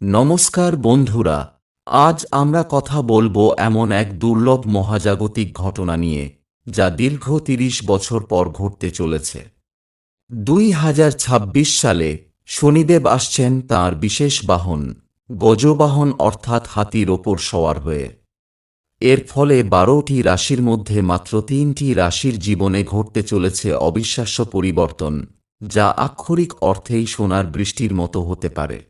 নমস্কার বন্ধুরা, আজ আমরা কথা বলব এমন এক দুর্লভ মহাজাগতিক ঘটনা নিয়ে, যা দীর্ঘ তিরিশ বছর পর ঘটতে চলেছে। দুই হাজার ছাব্বিশ সালে শনিদেব আসছেন তাঁর বিশেষ বাহন, গজবাহন অর্থাৎ হাতির ওপর সওয়ার হয়ে। এর ফলে বারোটি রাশির মধ্যে মাত্র তিনটি রাশির জীবনে ঘটতে চলেছে অবিশ্বাস্য পরিবর্তন, যা আক্ষরিক অর্থেই সোনার বৃষ্টির মতো হতে পারে।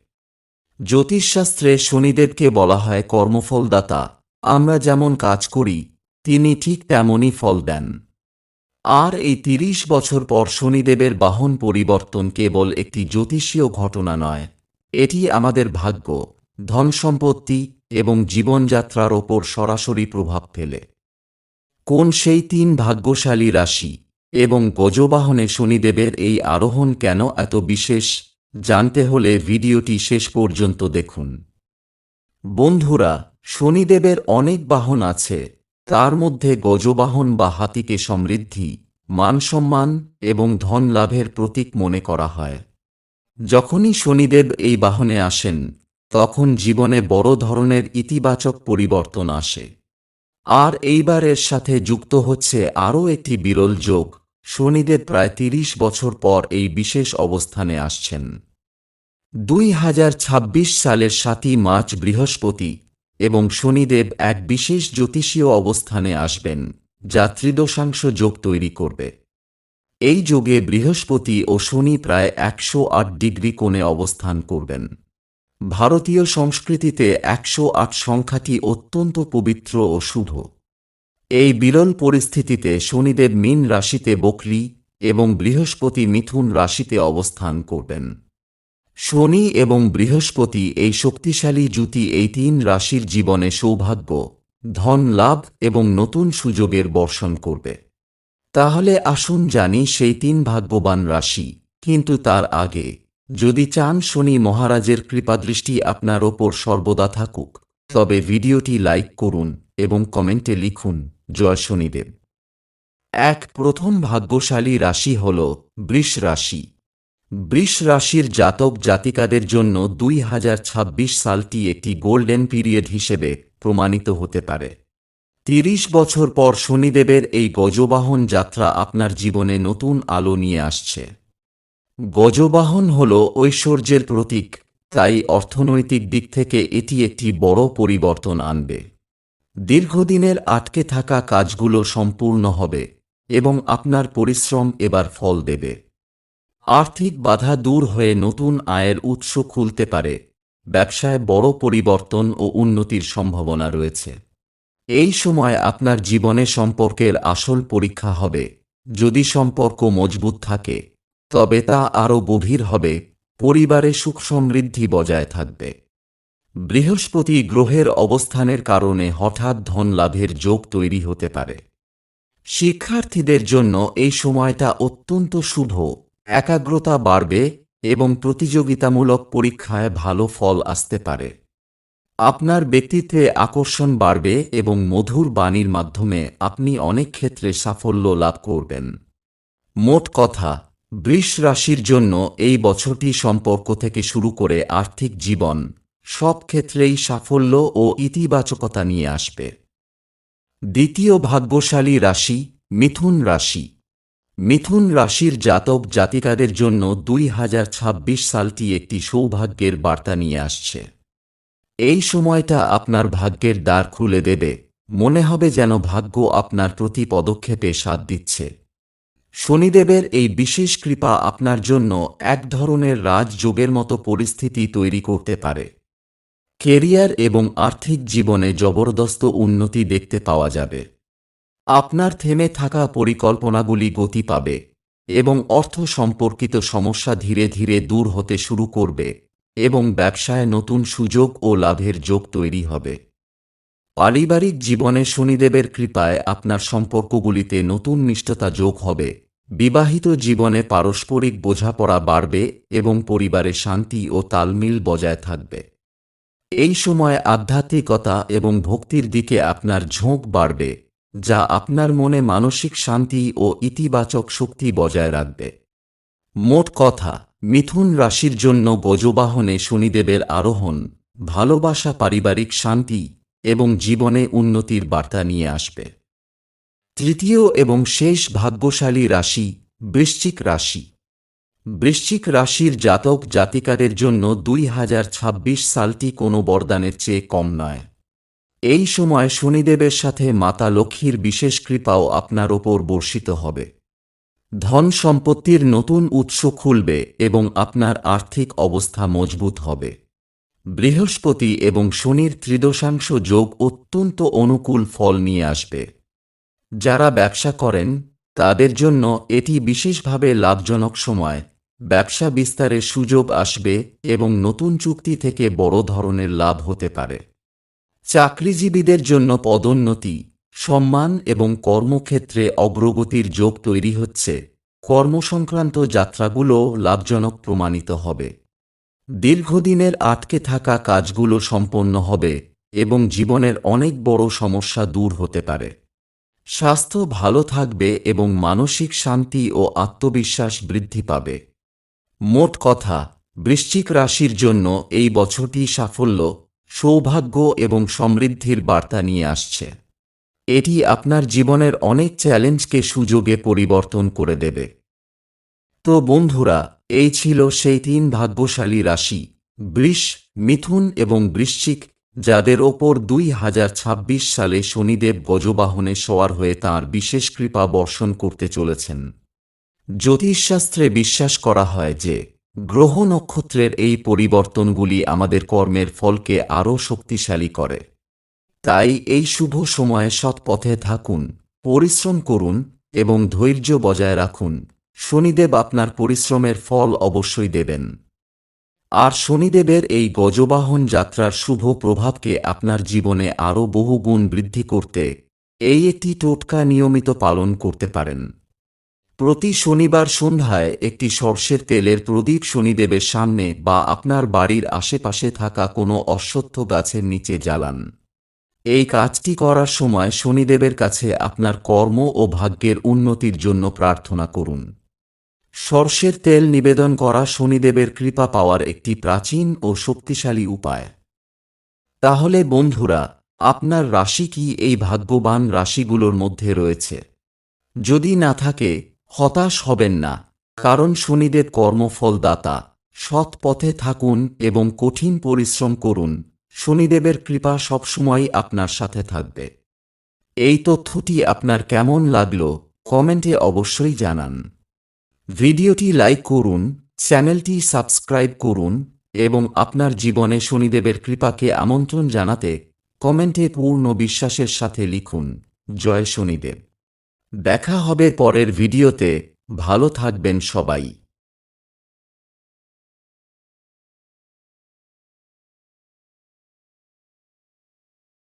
জ্যোতিষশাস্ত্রে শনিদেবকে বলা হয় কর্মফলদাতা। আমরা যেমন কাজ করি, তিনি ঠিক তেমনই ফল দেন। আর এই তিরিশ বছর পর শনিদেবের বাহন পরিবর্তন কেবল একটি জ্যোতিষীয় ঘটনা নয়, এটি আমাদের ভাগ্য ধন সম্পত্তি এবং জীবনযাত্রার ওপর সরাসরি প্রভাব ফেলে। কোন সেই তিন ভাগ্যশালী রাশি এবং গজবাহনে শনিদেবের এই আরোহণ কেন এত বিশেষ? জানতে হলে ভিডিওটি শেষ পর্যন্ত দেখুন। বন্ধুরা, শনিদেবের অনেক বাহন আছে। তার মধ্যে গজবাহন বা হাতিকে সমৃদ্ধি মানসম্মান এবং ধন লাভের প্রতীক মনে করা হয়। যখনই শনিদেব এই বাহনে আসেন, তখন জীবনে বড় ধরনের ইতিবাচক পরিবর্তন আসে। আর এইবারের সাথে যুক্ত হচ্ছে আরও একটি বিরল যোগ শনিদেব প্রায় তিরিশ বছর পর এই বিশেষ অবস্থানে আসছেন। দুই হাজার ছাব্বিশ সালের সাতই মার্চ বৃহস্পতি এবং শনিদেব এক বিশেষ জ্যোতিষীয় অবস্থানে আসবেন, যা ত্রিদশাংশ যোগ তৈরি করবে। এই যোগে বৃহস্পতি ও শনি প্রায় একশো আট ডিগ্রি কোণে অবস্থান করবেন। ভারতীয় সংস্কৃতিতে একশো আট সংখ্যাটি অত্যন্ত পবিত্র ও শুভ। এই বিরল পরিস্থিতিতে শনিদেব মীন রাশিতে বকরি এবং বৃহস্পতি মিথুন রাশিতে অবস্থান করবেন। শনি এবং বৃহস্পতি এই শক্তিশালী জুতি এই তিন রাশির জীবনে সৌভাগ্য, ধন লাভ এবং নতুন সুযোগের বর্ষণ করবে। তাহলে আসুন জানি সেই তিন ভাগ্যবান রাশি, কিন্তু তার আগে, যদি চান শনি মহারাজের কৃপাদৃষ্টি আপনার ওপর সর্বদা থাকুক, তবে ভিডিওটি লাইক করুন এবং কমেন্টে লিখুন, জয় শনিদেব। এক প্রথম ভাগ্যশালী রাশি হল বৃষ রাশি। বৃষ রাশির জাতক জাতিকাদের জন্য দুই হাজার ছাব্বিশ সালটি একটি গোল্ডেন পিরিয়ড হিসেবে প্রমাণিত হতে পারে। তিরিশ বছর পর শনিদেবের এই গজবাহন যাত্রা আপনার জীবনে নতুন আলো নিয়ে আসছে। গজবাহন হল ঐশ্বর্যের প্রতীক, তাই অর্থনৈতিক দিক থেকে এটি একটি বড় পরিবর্তন আনবে। দীর্ঘদিনের আটকে থাকা কাজগুলো সম্পূর্ণ হবে এবং আপনার পরিশ্রম এবার ফল দেবে। আর্থিক বাধা দূর হয়ে নতুন আয়ের উৎস খুলতে পারে। ব্যবসায় বড় পরিবর্তন ও উন্নতির সম্ভাবনা রয়েছে। এই সময় আপনার জীবনে সম্পর্কের আসল পরীক্ষা হবে। যদি সম্পর্ক মজবুত থাকে, তবে তা আরও গভীর হবে। পরিবারে সুখ সমৃদ্ধি বজায় থাকবে। বৃহস্পতি গ্রহের অবস্থানের কারণে হঠাৎ ধন লাভের যোগ তৈরি হতে পারে। শিক্ষার্থীদের জন্য এই সময়টা অত্যন্ত শুভ। একাগ্রতা বাড়বে এবং প্রতিযোগিতামূলক পরীক্ষায় ভালো ফল আসতে পারে। আপনার ব্যক্তিত্বে আকর্ষণ বাড়বে এবং মধুর বাণীর মাধ্যমে আপনি অনেক ক্ষেত্রে সাফল্য লাভ করবেন। মোট কথা, বৃষ রাশির জন্য এই বছরটি সম্পর্ক থেকে শুরু করে আর্থিক জীবন সব ক্ষেত্রেই সাফল্য ও ইতিবাচকতা নিয়ে আসবে। দ্বিতীয় ভাগ্যশালী রাশি, মিথুন রাশি। মিথুন রাশির জাতক জাতিকাদের জন্য দুই হাজার ছাব্বিশ সালটি একটি সৌভাগ্যের বার্তা নিয়ে আসছে। এই সময়টা আপনার ভাগ্যের দ্বার খুলে দেবে। মনে হবে যেন ভাগ্য আপনার প্রতি পদক্ষেপে সাথ দিচ্ছে। শনিদেবের এই বিশেষ কৃপা আপনার জন্য এক ধরনের রাজযোগের মতো পরিস্থিতি তৈরি করতে পারে। কেরিয়ার এবং আর্থিক জীবনে জবরদস্ত উন্নতি দেখতে পাওয়া যাবে। আপনার থেমে থাকা পরিকল্পনাগুলি গতি পাবে এবং অর্থ সম্পর্কিত সমস্যা ধীরে ধীরে দূর হতে শুরু করবে এবং ব্যবসায় নতুন সুযোগ ও লাভের যোগ তৈরি হবে। পারিবারিক জীবনে শনিদেবের কৃপায় আপনার সম্পর্কগুলিতে নতুন নিষ্ঠতা যোগ হবে, বিবাহিত জীবনে পারস্পরিক বোঝাপড়া বাড়বে এবং পরিবারে শান্তি ও তালমিল বজায় থাকবে। এই সময় আধ্যাত্মিকতা এবং ভক্তির দিকে আপনার ঝোঁক বাড়বে, যা আপনার মনে মানসিক শান্তি ও ইতিবাচক শক্তি বজায় রাখবে। মোট কথা, মিথুন রাশির জন্য গজবাহনে শনিদেবের আরোহণ, ভালোবাসা, পারিবারিক শান্তি এবং জীবনে উন্নতির বার্তা নিয়ে আসবে। তৃতীয় এবং শেষ ভাগ্যশালী রাশি বৃশ্চিক রাশি। বৃশ্চিক রাশির জাতক জাতিকাদের জন্য দুই হাজার ছাব্বিশ সালটি কোনো বরদানের চেয়ে কম নয়। এই সময় শনিদেবের সাথে মাতা লক্ষ্মীর বিশেষ কৃপাও আপনার ওপর বর্ষিত হবে। ধন সম্পত্তির নতুন উৎস খুলবে এবং আপনার আর্থিক অবস্থা মজবুত হবে। বৃহস্পতি এবং শনির ত্রিদশাংশ যোগ অত্যন্ত অনুকূল ফল নিয়ে আসবে। যারা ব্যবসা করেন, তাদের জন্য এটি বিশেষভাবে লাভজনক সময়। ব্যবসা বিস্তারে সুযোগ আসবে এবং নতুন চুক্তি থেকে বড় ধরনের লাভ হতে পারে। চাকরিজীবীদের জন্য পদোন্নতি, সম্মান এবং কর্মক্ষেত্রে অগ্রগতির যোগ তৈরি হচ্ছে। কর্মসংক্রান্ত যাত্রাগুলো লাভজনক প্রমাণিত হবে। দীর্ঘদিনের আটকে থাকা কাজগুলো সম্পন্ন হবে এবং জীবনের অনেক বড় সমস্যা দূর হতে পারে। স্বাস্থ্য ভালো থাকবে এবং মানসিক শান্তি ও আত্মবিশ্বাস বৃদ্ধি পাবে। মোট কথা, বৃশ্চিক রাশির জন্য এই বছরটি সাফল্য, সৌভাগ্য এবং সমৃদ্ধির বার্তা নিয়ে আসছে। এটি আপনার জীবনের অনেক চ্যালেঞ্জকে সুযোগে পরিবর্তন করে দেবে। তো বন্ধুরা, এই ছিল সেই তিন ভাগ্যশালী রাশি, বৃষ, মিথুন এবং বৃশ্চিক, যাদের ওপর দুই হাজার ছাব্বিশ সালে শনিদেব গজবাহনে সওয়ার হয়ে তাঁর বিশেষ কৃপা বর্ষণ করতে চলেছেন। জ্যোতিষশাস্ত্রে বিশ্বাস করা হয় যে, গ্রহ নক্ষত্রের এই পরিবর্তনগুলি আমাদের কর্মের ফলকে আরও শক্তিশালী করে। তাই এই শুভ সময়ে সৎ পথে থাকুন, পরিশ্রম করুন এবং ধৈর্য বজায় রাখুন। শনিদেব আপনার পরিশ্রমের ফল অবশ্যই দেবেন। আর শনিদেবের এই গজবাহন যাত্রার শুভ প্রভাবকে আপনার জীবনে আরও বহুগুণ বৃদ্ধি করতে এই একটি টোটকা নিয়মিত পালন করতে পারেন। প্রতি শনিবার সন্ধ্যায় একটি সর্ষের তেলের প্রদীপ শনিদেবের সামনে বা আপনার বাড়ির আশেপাশে থাকা কোনো অশ্বত্থ গাছের নিচে জ্বালান। এই কাজটি করার সময় শনিদেবের কাছে আপনার কর্ম ও ভাগ্যের উন্নতির জন্য প্রার্থনা করুন। সর্ষের তেল নিবেদন করা শনিদেবের কৃপা পাওয়ার একটি প্রাচীন ও শক্তিশালী উপায়। তাহলে বন্ধুরা, আপনার রাশি কি এই ভাগ্যবান রাশিগুলোর মধ্যে রয়েছে? যদি না থাকে হতাশ হবেন না, কারণ শনিদেব কর্মফলদাতা। সৎ পথে থাকুন এবং কঠিন পরিশ্রম করুন। শনিদেবের কৃপা সবসময় আপনার সাথে থাকবে। এই তথ্যটি আপনার কেমন লাগল, কমেন্টে অবশ্যই জানান। ভিডিওটি লাইক করুন, চ্যানেলটি সাবস্ক্রাইব করুন এবং আপনার জীবনে শনিদেবের কৃপাকে আমন্ত্রণ জানাতে কমেন্টে পূর্ণ বিশ্বাসের সাথে লিখুন, জয় শনিদেব। দেখা হবে পরের ভিডিওতে। ভালো থাকবেন সবাই।